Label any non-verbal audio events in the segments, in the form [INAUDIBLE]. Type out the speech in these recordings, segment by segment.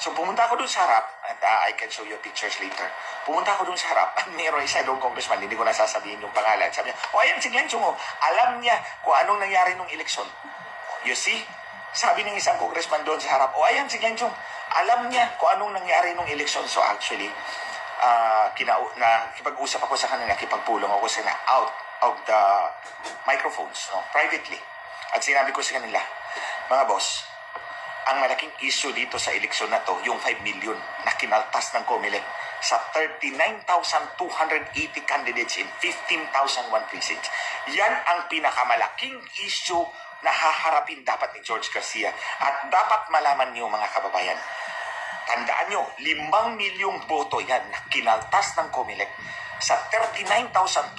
So pumunta ako dun sa harap, and uh, I can show you pictures later. Pumunta ako dun sa harap, [LAUGHS] at mayroon isa doon congressman, hindi ko nasasabihin yung pangalan. Sabi niya, o ayan si Glenn Chungo, alam niya kung anong nangyari nung eleksyon. You see? Sabi ng isang congressman doon sa harap, o ayan si Glenn Chung, alam niya kung anong nangyari nung eleksyon. So actually, uh, kinau na kipag-usap ako sa kanila, kipagpulong ako sa kanila out of the microphones, no, privately. At sinabi ko sa kanila, mga boss, ang malaking issue dito sa eleksyon na to, yung 5 million na kinaltas ng COMELEC sa 39,280 candidates in 15,001 precincts. Yan ang pinakamalaking issue na haharapin dapat ni George Garcia. At dapat malaman niyo mga kababayan, Tandaan nyo, limang milyong boto yan na kinaltas ng COMELEC sa 39,280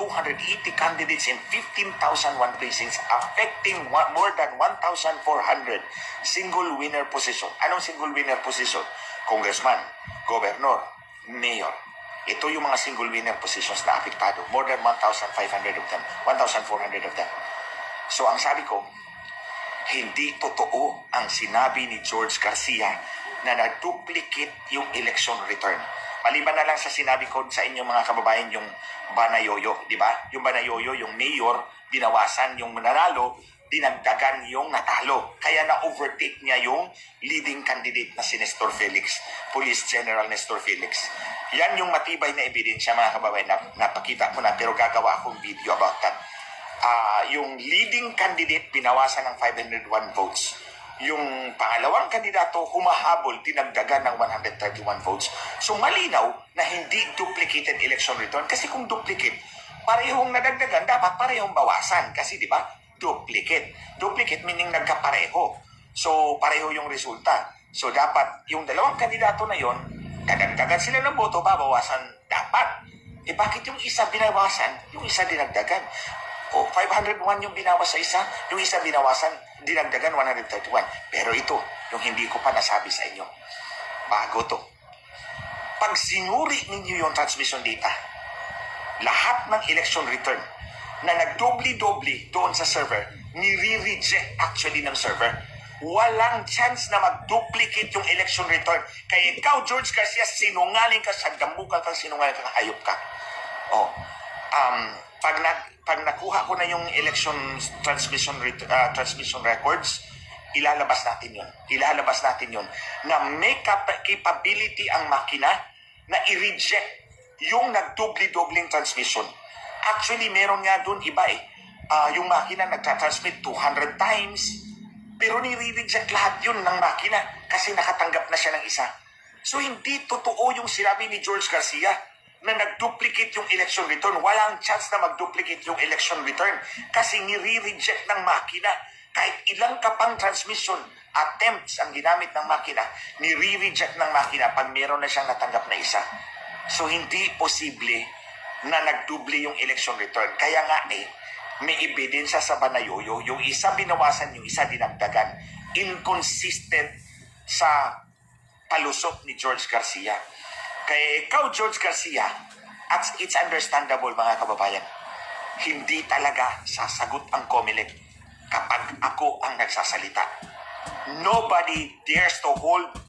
candidates in 15,001 precincts affecting one- more than 1,400 single winner position. Anong single winner position? Congressman, Governor, Mayor. Ito yung mga single winner positions na apektado. More than 1,500 of them. 1,400 of them. So ang sabi ko, hindi totoo ang sinabi ni George Garcia na na-duplicate yung election return. Maliban na lang sa sinabi ko sa inyo mga kababayan yung Banayoyo, di ba? Yung Banayoyo, yung mayor, binawasan yung nanalo, dinagdagan yung natalo. Kaya na-overtake niya yung leading candidate na si Nestor Felix, Police General Nestor Felix. Yan yung matibay na ebidensya mga kababayan na napakita ko na pero gagawa akong video about that ah yung leading candidate binawasan ng 501 votes. Yung pangalawang kandidato humahabol, dinagdagan ng 131 votes. So malinaw na hindi duplicated election return kasi kung duplicate, parehong nadagdagan, dapat parehong bawasan kasi di ba? Duplicate. Duplicate meaning nagkapareho. So pareho yung resulta. So dapat yung dalawang kandidato na yon, dadagdagan sila ng boto, babawasan dapat. Eh bakit yung isa binawasan, yung isa dinagdagan? O 501 yung binawas sa isa, yung isa binawasan, dinagdagan 131. Pero ito, yung hindi ko pa nasabi sa inyo. Bago to. Pag sinuri ninyo yung transmission data, lahat ng election return na nagdobli-dobli doon sa server, nire-reject actually ng server. Walang chance na mag-duplicate yung election return. Kaya ikaw, George Garcia, sinungaling ka, sandamukal ka, sinungaling ka, hayop ka. Oh, um, pag, na, pag nakuha ko na yung election transmission ah, transmission records, ilalabas natin yun. Ilalabas natin yun. Na may cap- capability ang makina na i-reject yung nagdubli-dobling transmission. Actually, meron nga dun iba eh. Ah, yung makina nagtra-transmit 200 times, pero nire-reject lahat yun ng makina kasi nakatanggap na siya ng isa. So hindi totoo yung sinabi ni George Garcia na nag-duplicate yung election return. Walang chance na mag-duplicate yung election return kasi nire-reject ng makina. Kahit ilang kapang transmission attempts ang ginamit ng makina, nire-reject ng makina pag meron na siyang natanggap na isa. So hindi posible na nagdubli yung election return. Kaya nga eh, may ebidensya sa Banayoyo, yung isa binawasan, yung isa dinagdagan. Inconsistent sa palusot ni George Garcia. Kaya ikaw, George Garcia, at it's understandable mga kababayan, hindi talaga sasagot ang COMELEC kapag ako ang nagsasalita. Nobody dares to hold